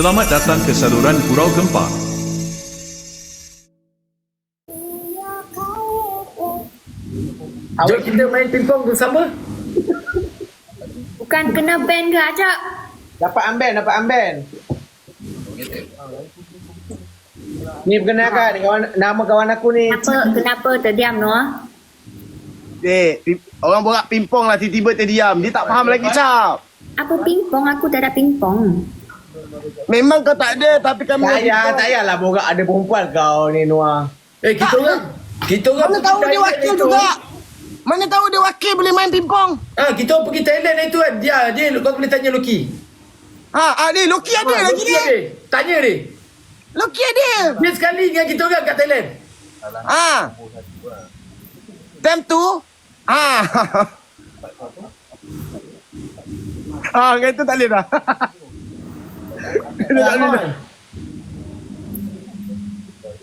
Selamat datang ke saluran Gurau Gempa. Jom kita main pingpong bersama. Bukan kena ban ke ajak? Dapat amben, dapat amben. Ni perkenalkan kawan nama kawan aku ni. Kenapa, kenapa terdiam Noah? Dek, pi- orang borak pingpong lah tiba-tiba terdiam. Dia tak faham lagi cap. Apa pingpong? Aku tak ada pingpong. Memang kau tak ada tapi kamu Tak payah, tak payahlah borak ada perempuan kau ni Noah. Eh, kita orang. Kita orang Mana tahu dia wakil itu. juga. Mana tahu dia wakil boleh main pingpong. Ah, kita orang pergi Thailand itu kan. Dia, dia kau boleh tanya Loki. Ha, ah, ni Loki ada Ah, lagi Loki dia. ada. Tanya dia. Loki ada. Dia sekali dengan kita orang kat Thailand. Ha. Time tu. Ha. Ah, kan tu tak boleh dah. Dia tak boleh.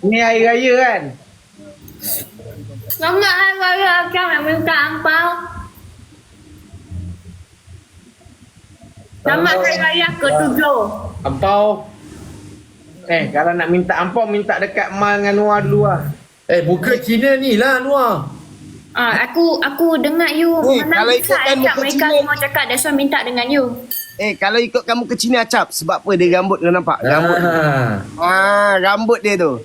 Ni hari raya kan. Selamat Hari Raya Kau nak minta ampau. Selamat Hari Raya ke-7. Ampau. Eh, kalau nak minta ampau minta dekat Mal dengan Noah dulu lah. Eh, muka Cina ni lah, Noah. Ah, aku aku dengar you Eh, menang kalau ikutkan muka mereka Cina- semua cakap that's why minta dengan you. Eh, kalau ikut kamu ke Cina acap sebab apa dia rambut kau nampak? Rambut. Ah. Ah, rambut dia tu.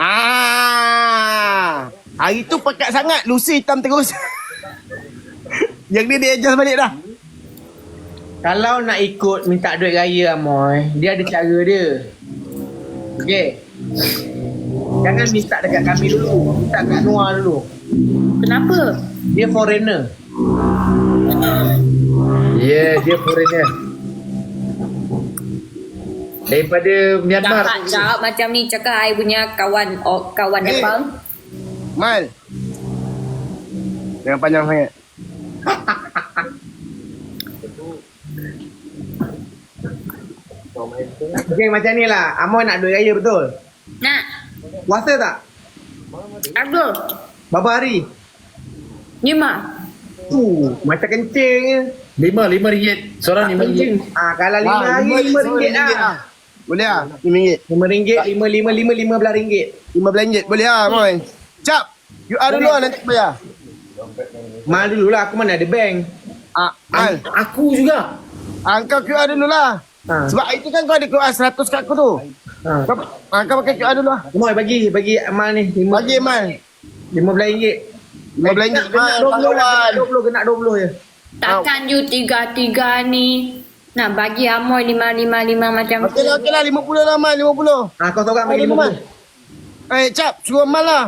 Ah. Hari tu pekat sangat, Lucy hitam terus. Yang ni dia adjust balik dah. Kalau nak ikut minta duit raya Amoy, dia ada cara dia. Okey. Jangan minta dekat kami dulu, minta kat Noah dulu. Kenapa? Dia foreigner. Yeah, dia foreigner. Daripada Myanmar. Cakap jawab macam ni cakap I punya kawan oh, kawan Eh. Nepal. Mal. Jangan panjang sangat. Okey macam ni lah, Amoy nak duit raya betul. Nak. Puasa tak? Abdul. Berapa hari? Lima. Uh, macam kencing je. Lima, lima ringgit. Seorang lima ringgit. Ah, kalau lima Ah, hari, lima ringgit RM5 lah. Boleh lah, RM5. Lima ringgit, lima, lima, lima, lima belas ringgit. RM15 boleh lah, Moy. Cap. You are dulu lah nanti bayar. Mal dulu lah, aku mana ada bank. Ah, Mal. Aku juga. Ah, kau QR dulu lah. Ha. Sebab itu kan kau ada QR 100 kat aku tu. Ha. Kau, ah, kau pakai QR dulu lah. Moy bagi, bagi Mal ni. Lima, Bagi Mal. lima belas ringgit. RM15 Puluh lah, kawan. kena dua puluh, kena dua puluh je. Takkan you tiga-tiga ni nak bagi Amoy lima-lima-lima macam Okey lah, okey lah. 50 lah, Mal. 50. Ah, kau seorang bagi Aduh, lima puluh. Eh, Cap. Suruh Mal lah.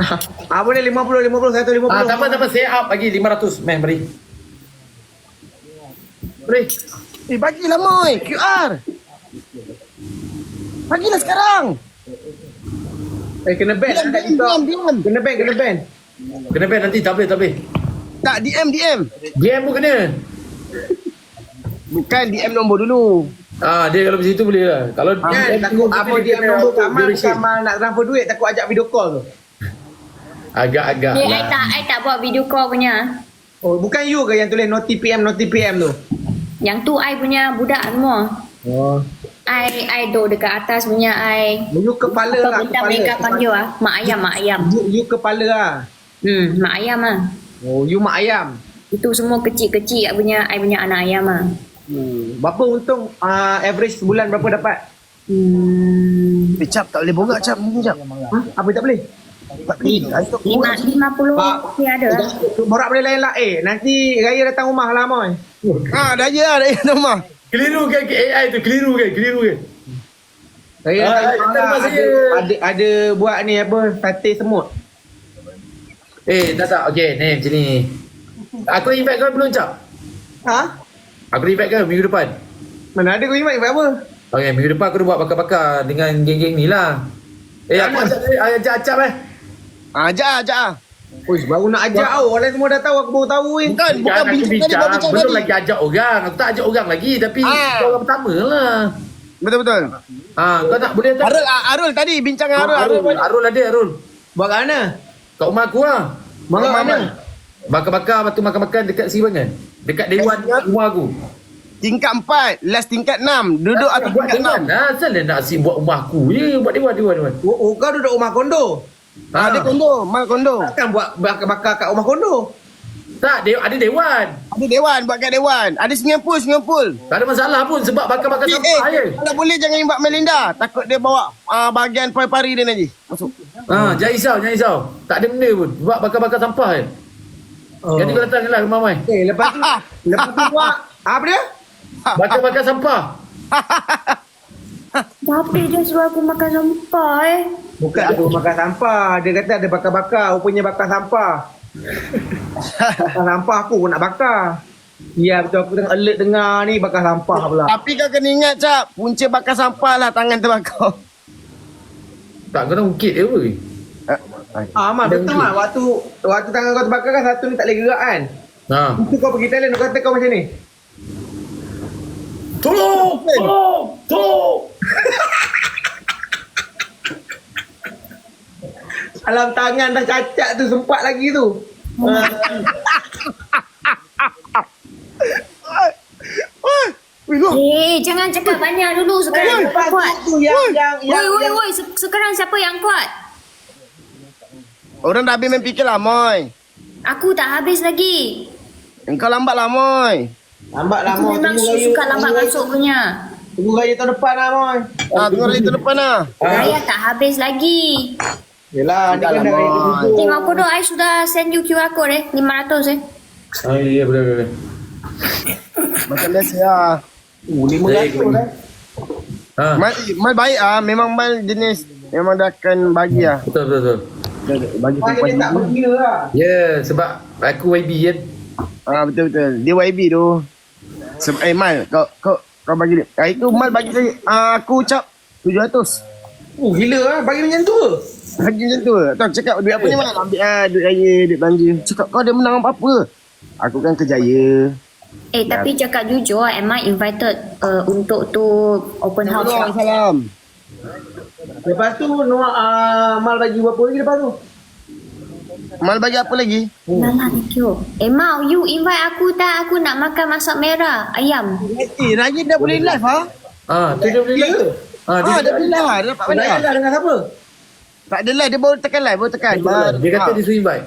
Ah, boleh lima puluh, lima puluh, satu lima Ah, puluh. tak apa, tak apa. Saya up bagi 500. Meh, beri. Beri. Eh, bagilah, Moy. QR. Bagilah sekarang. Eh, kena ban. Diam, lah diam, diam. Kena ban, kena ban. Kena ban nanti, tak boleh, tak boleh. Tak, DM, DM. DM pun kena. Bukan DM nombor dulu. Ah, dia kalau macam tu boleh lah. Kalau Kan, DM takut apa dia kena nombor kat auto Mal, duration. bukan Mal nak transfer duit, takut ajak video call tu. Agak-agak Ni I lah. tak I tak buat video call punya. Oh, bukan you ke yang tulis noti PM, noti PM tu? Yang tu I punya budak semua. Oh. I I do dekat atas punya I. You kepala Apa lah, benda kepala. mereka panggil ah? Mak ayam, mak ayam. You, you kepala lah. Hmm, mak ayam ah. Oh, you mak ayam. Itu semua kecil-kecil I punya I punya anak ayam ah. Hmm. Berapa untung uh, average sebulan berapa dapat? Hmm. Eh, Cap, tak boleh borak, Cap. Ni, Cap. Ha? Apa tak boleh? Tak boleh. Antuk Lima, lima puluh Pak. rupiah ada lah. Borak boleh lain lah. Eh, nanti raya datang rumah lah, Moy. Ah, dah je lah, dah je rumah. Keliru kan ke AI tu? Keliru kan? Keliru kan? Raya Ah, datang datang rumah rumah Ada, saya. ada, ada buat ni apa, sate semut. Eh, tak tak. Okay, ni macam ni. Aku invite kau belum, Cap? Ha? Aku invite kau minggu depan. Mana ada kau ingat buat apa? Okay, minggu depan aku dah buat bakar-bakar dengan geng-geng ni lah. Eh, aku Mana? ajak, eh, ajak Acap eh. Ah, ajak, ajak. ah. Uish, baru nak ajak tau. Orang semua dah tahu, aku baru tahu eh. Bukan, bukan Kan aku bincang tadi, bincang, baru bincang belum tadi. lagi ajak orang. Aku tak ajak orang lagi tapi Ah. kau orang pertama lah. Betul-betul. Ha, kau tak boleh tak? Arul, ah, Arul tadi bincang dengan Arul. Arul, Arul. Arul ada Arul. Buat kat mana? Kat rumah aku lah. Mana Mana? mana? Bakar-bakar, lepas tu makan-makan dekat Sibangan. Dekat Dewan Dekat- rumah aku. tingkat empat, last tingkat enam. Duduk atas tingkat enam. lah. Asal dia nak si buat rumah aku je. Buat dewan, dewan, dewan. Oh, oh, kau duduk rumah kondo. Ah, dia kondo, mal kondo. Takkan buat bakar-bakar kat rumah kondo. Tak, dia, ada dewan. Ada dewan, buat kat dewan. Ada swimming pool. Tak ada masalah pun sebab bakar-bakar Eh, sampah je. eh, kalau boleh jangan invite Melinda. Takut dia bawa uh, bahagian pari-pari dia nanti. Masuk. Ha, jangan risau, jangan risau. Tak ada benda pun. Buat bakar-bakar sampah je. Oh. Jadi kau datang lah rumah Mai. Eh, lepas tu, lepas tu buat, apa dia? Bakar-bakar sampah. Tapi dia suruh aku makan sampah eh. Bukan tu makan sampah. Dia kata ada bakar-bakar. Rupanya bakar sampah. Bakar sampah aku pun nak bakar. Ya betul aku tengah alert dengar ni bakar sampah pula. Tapi kau kena ingat, Cap. Punca bakar sampah lah tangan terbakar. Tak kena ukit dia apa? Ah, Amal betul lah. Waktu waktu tangan kau terbakar kan satu ni tak boleh gerak kan. Ha. Itu kau pergi Thailand kau kata kau macam ni. Tolong! Tolong! Tolong! Alam tangan dah cacat tu sempat lagi tu. Ah. Eh, jangan cakap banyak dulu. Sekarang siapa kuat? tu yang yang Woi, yang, woi, yang woi. Se- Sekarang siapa yang kuat? Orang dah habis main fikir lah, Moy. Aku tak habis lagi. Engkau lambat lah, Moy. lambat lah Aku Moy. memang Tunggu raya. suka lambat tunggu raya- masuk punya. Tunggu raya tahun depan lah Moy. Ah, tunggu hari tu depan lah. Raya tak habis lagi. Yelah, ni kan Dah dah lah, Moy. tujuh. Tengok kodoh, I sudah send you QR code eh. 500 eh. Ha, ya, betul, betul. Macam biasa lah. Oh, lima Baik, ratus baik. eh. Ha. Mal, mal baik ah, memang mal jenis memang dah akan bagi ah. Betul, betul, betul. Bagi tak berkira lah. Ya, sebab aku YB kan. Ah betul betul. Dia YB tu. Sebab eh mal kau kau kau bagi dia. Hari tu mal bagi saya ah, aku ucap 700. Oh, gila lah. Bagi macam tu Bagi macam tu. Tak cakap duit apa ni mal ambil ah duit raya, duit belanja. Cakap kau ada menang apa-apa. Aku kan kerjaya. Eh, tapi cakap jujur, am I invited uh, untuk tu open house? Salam salam. Lepas tu, Noah uh, Mal bagi berapa lagi lepas tu? Mal bagi apa lagi? Nah lah, thank you. Eh, Mau, you invite aku tak? Aku nak makan masak merah, ayam. Eh, raya dah boleh live ha? Ha, tu dia boleh Ya. live. Ha, dia, Ah, dah boleh live ah. Dia dapat balik Raya ah. lah dengan siapa? Tak ada live, dia baru tekan live, baru tekan. dia, dia kata. Ha. dia suruh invite.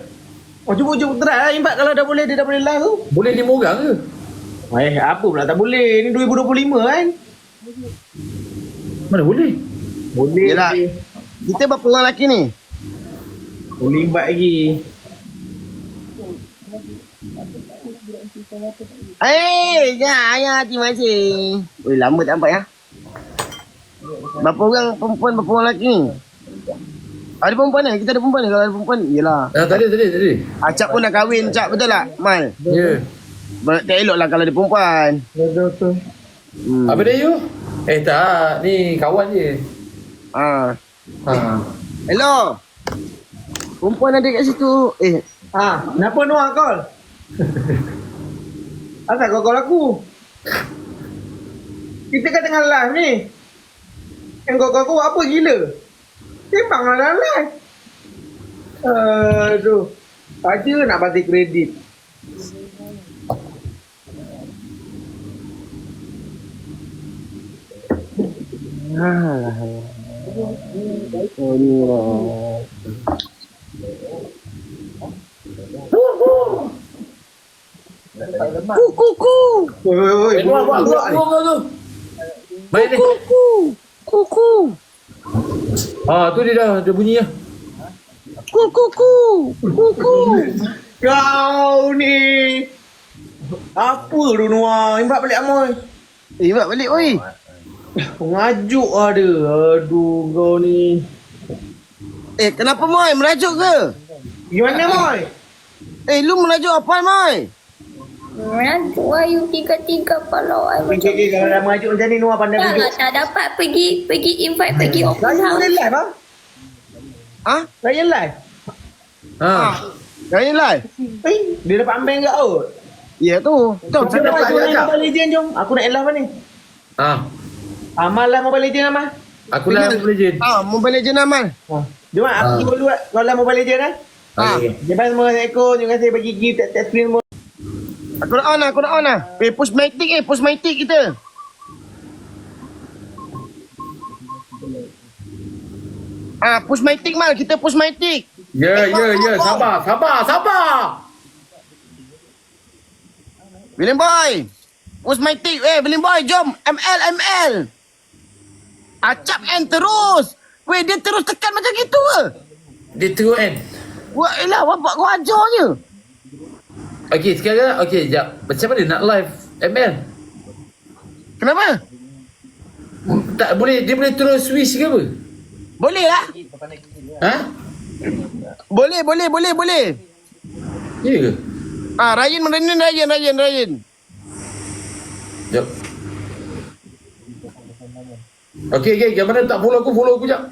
Oh, cuba cuba try lah. Imbat kalau dah boleh, dia dah boleh live tu. Boleh lima orang ke? Eh, apa pula tak boleh? Ni 2025 kan? Mana boleh? Boleh. Yelah. boleh. Kita berapa orang lelaki ni? Boleh imbat lagi. Eh, ya, ya, terima kasih. Oi, lama tak nampak ya. Berapa orang perempuan, berapa orang lelaki ni? Ada perempuan ni? Kita ada perempuan ni? Kalau ada perempuan, yelah. Ha, tadi, tadi, tadi. Acap pun dah kahwin, Acap betul tak? Mal? Ya. Ber- Tak elok lah kalau ada perempuan. Betul betul. Hmm. Apa dia you? Eh tak, ni kawan je. Ha. Ha. Hello. Perempuan ada kat situ. Eh, Ha, kenapa Noah call? Asal kau call aku? Kita kan tengah live ni. Yang kau call aku apa gila? Sembang lah dalam live. Aduh. Nak bagi kredit. oh ni lah. Kuku kuku. Buat, buat, buat. Baik ni. Ha, tu dia dah, dia bunyi lah. Kuku kuku. Kau ni. Apa tu Noah? Imbat balik Amoy. Eh, buat balik oi. Pengajuk ada. Aduh kau ni. Eh, kenapa Moy? Merajuk ke? Gimana Moy? Eh, lu merajuk apa Moy? Menantu ayu tiga-tiga kalau I macam okay, kalau dah mengajuk macam ni Noah pandai tak lah, tak dapat pergi pergi invite pergi open Raya house. boleh live ah? Ha? Raya live? Ha. Raya live? Eh, dia dapat ambil ke out? Ya tu. Jom, Saya dapat jom, Kak. Mobile Legend jom. Aku nak live ni. Ha. Amal lah Mobile Legend Amal. Aku lah Mobile Legend. Ah, Mobile Legend Amal. Ha. Jom aku Ah. dulu kau lah Mobile Legend kan? Ah. Okay. Jebat semua Assalamualaikum. Terima kasih bagi gift tak screen semua. Aku nak on lah, aku nak on lah. Eh, push my tick eh, push my tick kita. Ah, push my tick mal, kita push my tick. Ya, ya, ya. Sabar, sabar, sabar. William Boy. Push my tick. Eh, William Boy, jom. ML, ML. Acap N terus. Weh, dia terus tekan macam gitu ke? Dia terus kan. Wah, elah, bapak kau ajar je. Okey, sekarang. Okey, jap. Macam mana nak live ML? Kenapa? Tak boleh, dia boleh terus switch ke apa? Boleh lah. Ha? Boleh, boleh, boleh, boleh. Ya ke? Ah, Ryan, Ryan, Ryan, Ryan, Ryan. Jap. Okey, okey. Yang mana tak follow aku, follow aku jap.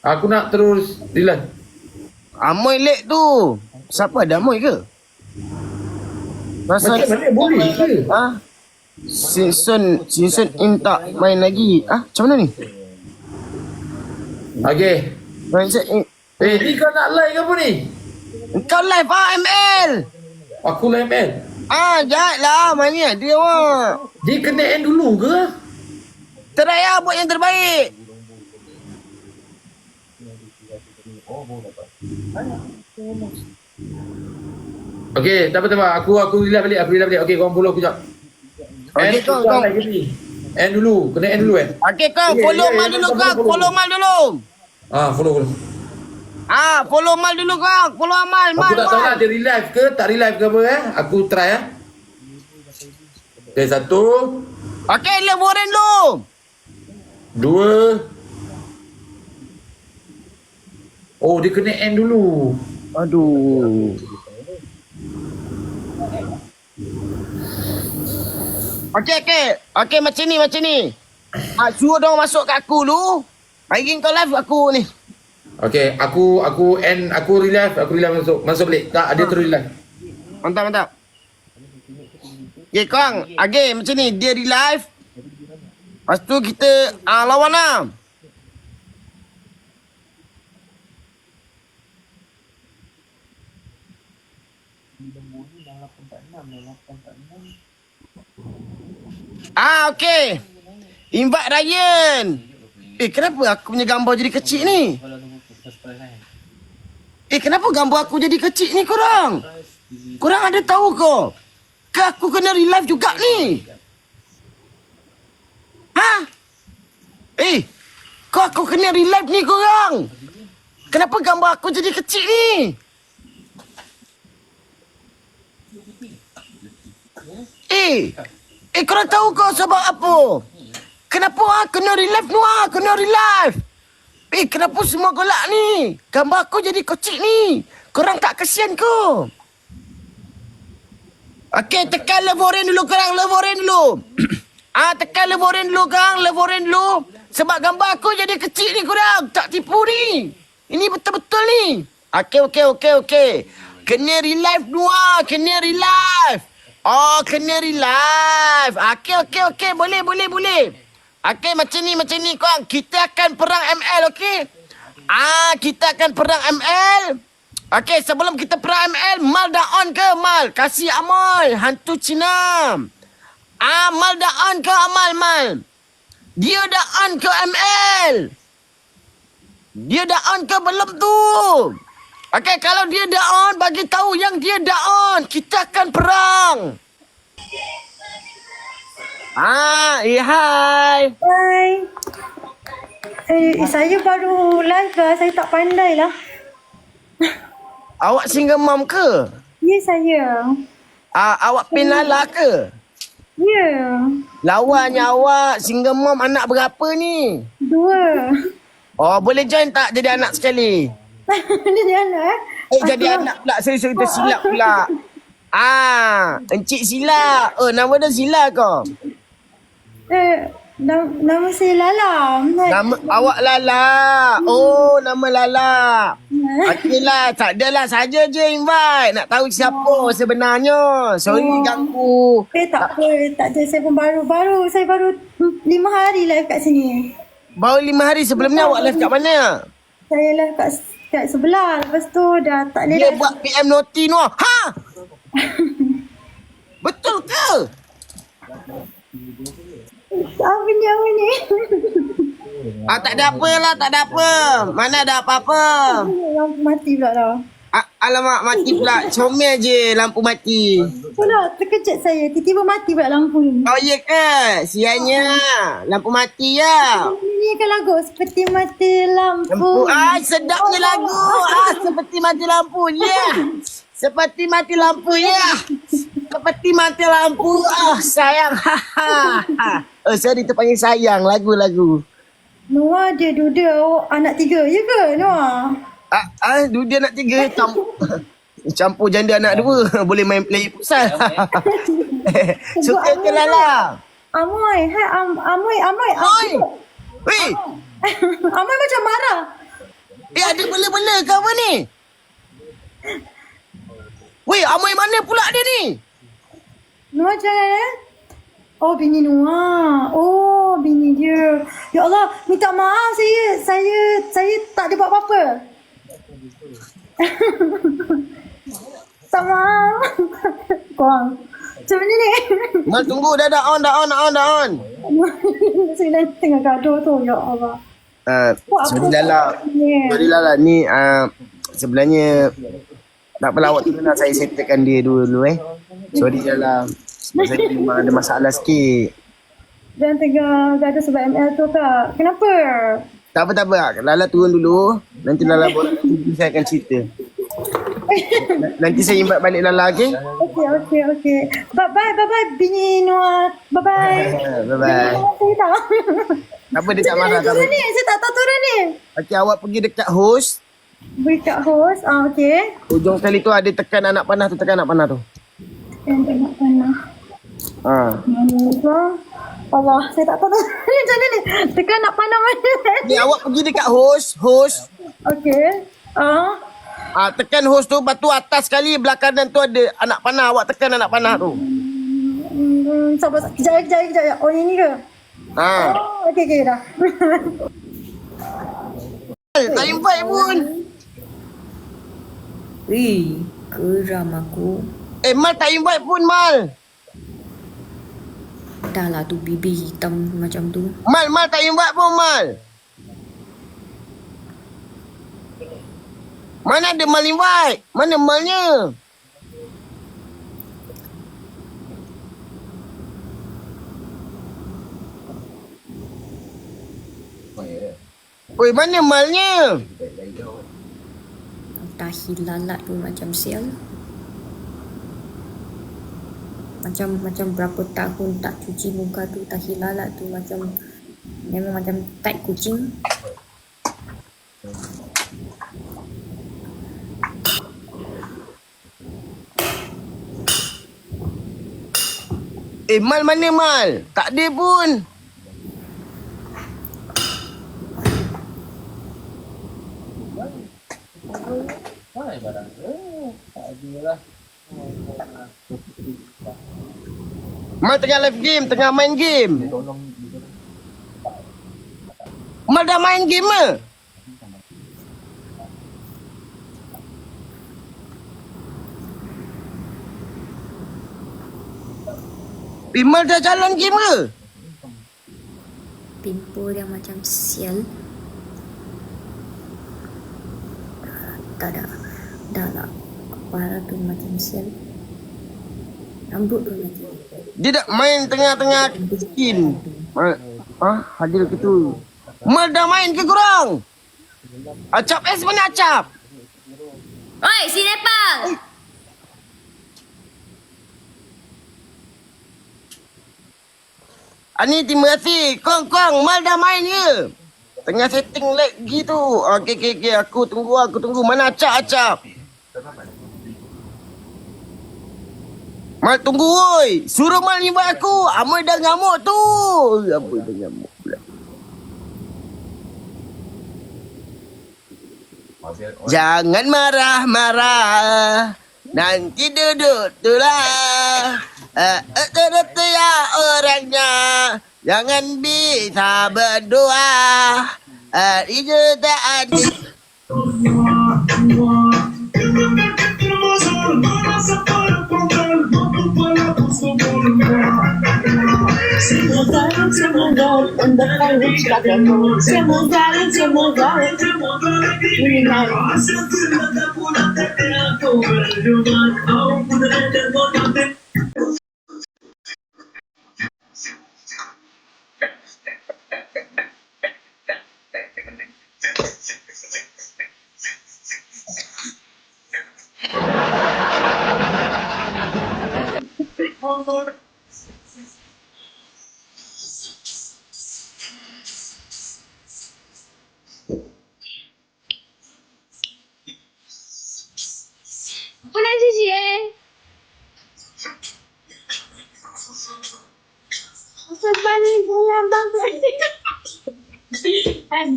Aku nak terus relax. Amoy lek tu. Siapa ada Amoy ke? Masa Macam mana boleh ke? Ah. Simpson, Simpson in tak main lagi. Ah, macam mana ni? Okey. Main in. Eh, ni kau nak live ke apa ni? Kau live ah ML. Aku live ML. Ah, jahat lah. Main ni dia awak. Dia kena end dulu ke? Try lah buat yang terbaik. Okey, tak apa tak apa. Aku aku relax balik, aku relax balik. Okey, korang follow aku jap. Okey, End kau- kau-. End dulu, kena end dulu kan? Okey kau Okay, follow yeah, Mal yeah, dulu follow, kau. follow. Follow Mal dulu. Ah, follow follow. Ah, follow Mal dulu kau. Follow Mal, Aku Mal, tak tahu lah dia relive ke, tak relive ke apa eh. Aku try eh. Okay, satu, Okey, love Warren dulu. dua. Oh, dia kena end dulu. Aduh. Okey, okey. Okey, macam ni, macam ni. Ah, suruh dong masuk kat aku dulu. Hari kau live aku ni. Okay, aku aku end, aku relive, aku relive masuk, masuk balik. Tak, dia terus relive. Mantap, mantap. Okay, korang. Okay, macam ni. Dia di live. Lepas tu kita ah, lawan lah. Ah, okay. Invite Ryan. Eh, kenapa aku punya gambar jadi kecil ni? Eh, kenapa gambar aku jadi kecil ni korang? Korang ada tahu ke? Ke aku kena relive juga ni? Ha? Eh, kau aku kena relive ni korang? Kenapa gambar aku jadi kecil ni? Eh, eh korang tahu ke sebab apa? Kenapa ah kena relive ni ah? Kena relive. Eh, kenapa semua golak ni? Gambar aku jadi kecil ni. Korang tak kesian ke? Okey, tekan levorin dulu korang. Levorin dulu. ah, tekan levorin dulu korang. Levorin dulu. Sebab gambar aku jadi kecil ni korang. Tak tipu ni. Ini betul-betul ni. Okey, okey, okey, okey. Kena relive dua. Kena relive. Oh, kena relive. Okey, okey, okey. Boleh, boleh, boleh. Okey, macam ni, macam ni korang. Kita akan perang ML, okey? Ah, kita akan perang ML. Okey, sebelum kita perang ML, Mal dah on ke Mal? Kasih Amal, hantu Cina. Ah, Mal dah on ke Amal, Mal? Dia dah on ke ML? Dia dah on ke belum tu? Okey, kalau dia dah on, bagi tahu yang dia dah on. Kita akan perang. Ah, eh hai. Hai. Eh, saya baru live lah. Saya tak pandai lah. Awak single mom ke? Ya, saya. Ah, awak penala ke? Ya. Lawannya awak single mom anak berapa ni? Dua. Oh, boleh join tak jadi anak sekali? Dia jalan eh. Eh, jadi anak pula. Saya saya tersilap pula. Ah, Encik Sila. Oh, nama dia Sila kau. Eh, nama, nama saya Lala. Nama awak Lala. Oh, nama Lala. Okeylah, tak adalah saja je invite. Nak tahu siapa sebenarnya. Sorry Oh. ganggu. Eh, tak apa. Tak ada. Saya pun baru. Baru. Saya baru hmm, lima hari live kat sini. Baru lima hari sebelum ni awak live kat mana? Saya live kat, kat sebelah. Lepas tu dah tak boleh Dia live. buat PM noti tu. Ha! Betul ke? Apa ni, apa ni? Ah, tak ada apa lah, tak ada apa. Mana ada apa-apa. Lampu mati pula dah. Ah, alamak, mati pula. Comel je lampu mati. Pula terkejut saya. Tiba-tiba mati pula lampu ni. Oh, ya ke? Sianya. Lampu mati ya. Ini kan lagu seperti mati lampu. Ah, sedapnya lagu. Ah, seperti mati lampu. Ya. Yeah. Seperti mati lampu ya. Seperti mati lampu. Ah, sayang. oh, sorry terpanggil sayang lagu-lagu. Noah dia duda awak anak tiga. Ya ke Noah? Ah, ah, dulu dia nak tiga campur. campur janda anak dua. Boleh main play futsal. Suka ke Lala? Amoy, hai am, Amoy, Amoy, Oi! Amoy. Weh! Amoy macam marah. Eh, ada bela-bela ke apa ni? Weh, Amoy mana pula dia ni? Jangan eh. Oh, bini Noah. Oh, bini dia. Ya Allah, minta maaf saya. Saya saya tak ada buat apa-apa. tak maaf. Korang. Mana ni? Mal tunggu, dah dah on, dah on, dah on, dah on. saya dah tengah gaduh tu. Ya Allah. Uh, Buat sorry apa Lala. ni? Sorry Lala, ni uh, sebenarnya tak apalah awak tengok saya settlekan dia dulu, dulu eh. Sorry Lala. Sebab saya memang ada masalah sikit. Dan tengah gaduh sebab ML tu kak. Kenapa? Tak apa, tak apa. Lala turun dulu. Nanti Lala nanti saya akan cerita. Nanti saya invite balik Lala, okey? Okey, okey, okey. Bye-bye, bye-bye, bini Noah. Bye-bye. Bye-bye. Saya tak. Tak apa, dia tak marah. Tak apa. Turun ni, saya tak tahu turun ni. Okey, awak pergi dekat host. Beri kat host. Ah, okey. Ujung sekali tu ada tekan anak panah tu, tekan anak panah tu. Yang tengok panah. Tu? Allah, saya tak tahu ni macam mana ni. Tekan nak panah mana. Ni awak pergi dekat host, host. Okey. Ah. Ah, tekan host tu, lepas tu atas sekali belakang dan tu ada anak panah. Awak tekan anak panah tu. Hmm, sabar, kejap, kejap, kejap. Oh, yang ni ke? Ha. Oh, okey, okey, dah. Tak invite pun. Wih, geram aku. Eh, Mal tak invite pun, Mal. Dah lah tu bibir hitam macam tu. Mal, Mal tak invite pun, Mal. Mana ada Mal invite? Mana Malnya? Oi, mana Malnya? Tahi lalat tu macam sial. Macam macam berapa tahun tak cuci muka tu tahi lalat tu macam memang macam tai kucing. Eh, Mal mana Mal? Tak ada pun. Mal tengah live game, tengah main game. Mal dah main game ke? Eh, Mal dah jalan game ke? Pimple dia macam sial. Tak ada. Dah lah. Kepala tu macam sial. Rambut tu macam Dia dah main tengah-tengah skin. Mal, ah, hadir ke tu? Mal dah main ke korang? Acap S mana acap? Oi, si Nepal! Ani terima kasih. Kong kong mal dah main ke? Tengah setting lag gitu. Okey okey okey aku tunggu aku tunggu. Mana acap acap? Mal tunggu woi. Suruh mal invite aku. Amoy dah ngamuk tu. Amoy dah ngamuk pula. Jangan marah-marah. Nanti duduk. Eh, eh, eh, ya orangnya. Jangan bisa berdoa. Eh, itu tak ada. Semua zalim, semua zalim Anda tahu cakapmu Semua zalim, semua zalim Ini zalim Mana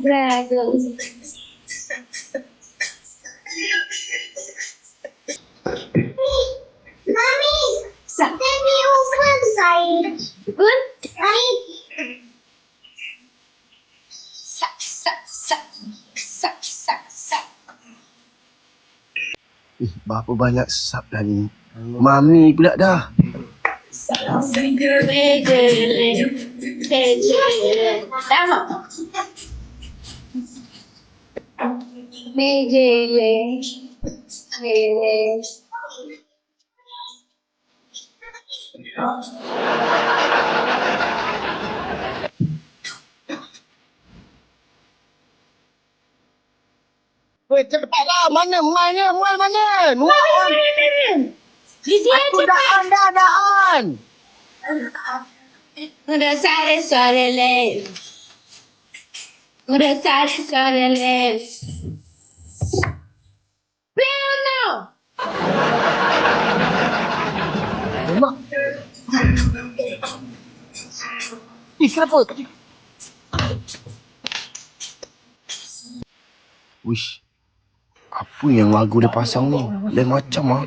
Astaga. Mami, can you open side? Good. Right. Sak sak sak sak sak sak. Eh, berapa banyak sub dah ni? Mami pula dah. Tama. Mejele. Mejele. Weh, cepatlah. Mana? Mana? Mana? Mana? Nuan. Di sini Aku dah on dah, dah on. Udah sare sare le. Udah Eh, kenapa? Wish. Apa yang lagu dia pasang ni? Lain macam ah.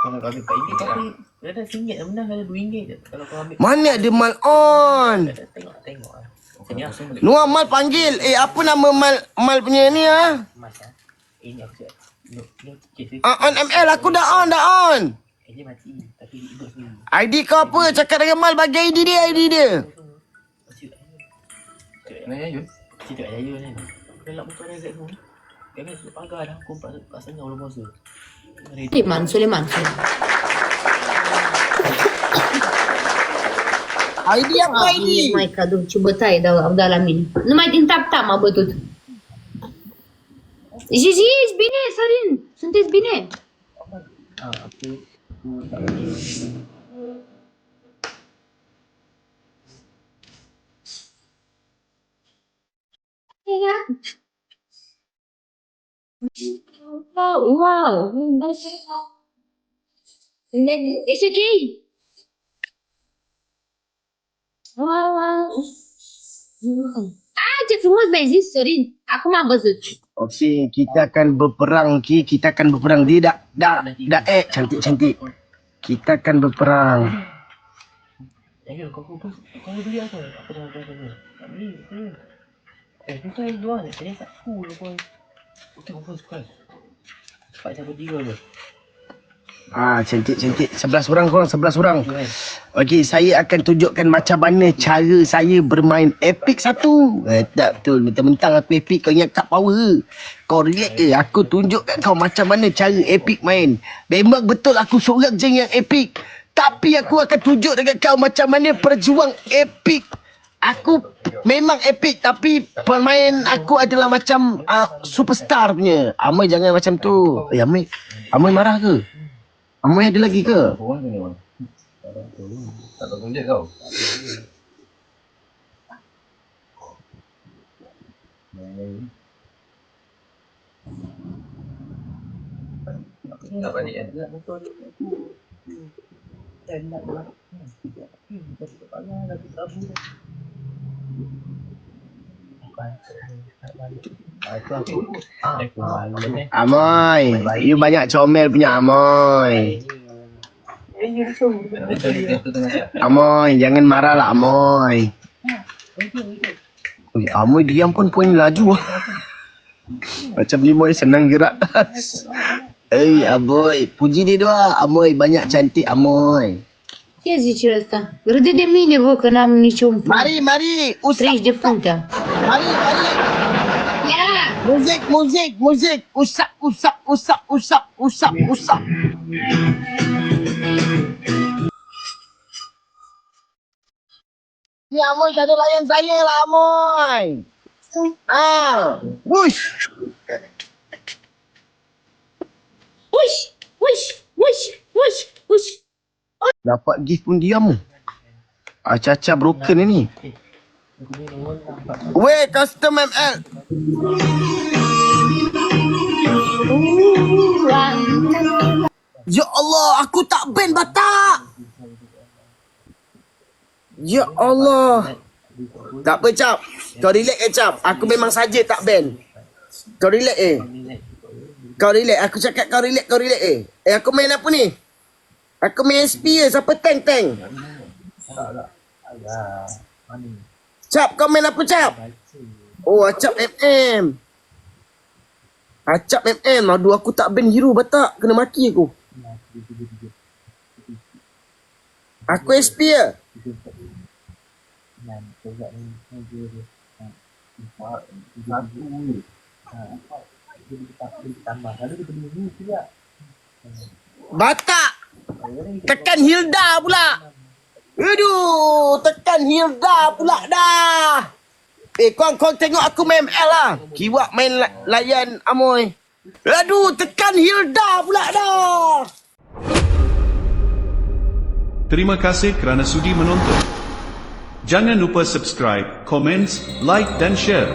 Kalau kau ambil RM4 tapi dia dah RM1 dah menang ada RM2 je. Kalau kau ambil Mana ada mal on? tengok tengok lah. Nuan mal panggil. Eh, apa nama mal mal punya ni ah? ah. Ini aku cakap. Look, look, cik Ah, on ML aku dah on, dah on. Eh, dia mati tapi hidup sendiri. ID kau apa? Cakap dengan mal bagi ID dia, ID dia. Tu. Pagar dah. Aku empat setengah puasa. Ready. Suleman, Suleman. ID apa ID? Mai cadou ce bătaie dau, au dat la mine. Numai din tap-tap m-a bătut. Gigi, ești bine, Sorin? Sunteți bine? Ah, aku Wow, wow. It's okay. Wow, wow. Ah, ce frumos mi-ai zis, Sorin. Acum am văzut. Okey, kita akan berperang, Ki. Kita akan berperang. Dia dah, dah, dah eh, cantik-cantik. Kita akan berperang. Eh, kau kau kau kau beli apa? Apa dah dah. Tak beli. Eh, tu saya dua ni. Tadi tak full pun. Okey, kau suka. Cepat saya bertiga je. Ah, cantik-cantik. Sebelas orang korang, sebelas orang. Okey, saya akan tunjukkan macam mana cara saya bermain epic satu. Eh, tak betul. Mentang-mentang aku epic, kau ingat tak power. Kau react je. Aku tunjukkan kau macam mana cara epic main. Memang betul aku seorang je yang epic. Tapi aku akan tunjuk dekat kau macam mana perjuang epic. Aku memang epic tapi pemain aku adalah macam uh, superstar punya. Amai jangan macam tu. Eh, Amai. Amai marah ke? Amai ada lagi ke? Orang ni orang. Tak tahu tunjuk kau. Tak balik kan? Betul. Dan nak buat. Hmm, tapi tak payah lagi tabu. Bukan. Tak balik. Ah. Ah. Amoy, you banyak comel punya Amoy. Amoy, jangan marah lah Amoy. Ui, Amoy diam pun poin laju. Macam ni Amoy senang gerak. Eh, Amoy, puji dia dua. Amoy banyak cantik Amoy. Ce zice ăsta? Râde de mine, bă, că n-am niciun Mari, mari, usap, 30 de puncte. mari, mari. Muzik, muzik, muzik. Usap, usap, usap, usap, usap, usap. Ni Amoy tak ada layan saya lah Amoy. Ah, wush. Uish, uish, uish, uish, uish. Dapat gift pun diam. Acah-acah broken ni. Weh, custom ML. Ya Allah, aku tak ban batak. Ya Allah. Tak apa, Cap. Kau relax eh, Cap. Aku memang saja tak ban. Kau relax eh. Kau relax. Aku cakap kau relax, kau relax eh. Eh, aku main apa ni? Aku main SP je. Siapa tank-tank? Cap, kau main apa, Cap? Oh, Acap MM. Acap MM. Aduh, aku tak ban hero batak. Kena maki aku. Aku SP je. Batak! Tekan Hilda pula! Aduh, tekan Hilda pula dah! Eh, kau kau tengok aku main ML lah. Kiwak main la- layan Amoy. Aduh, tekan Hilda pula dah! Terima kasih kerana sudi menonton. Jangan lupa subscribe, komen, like dan share.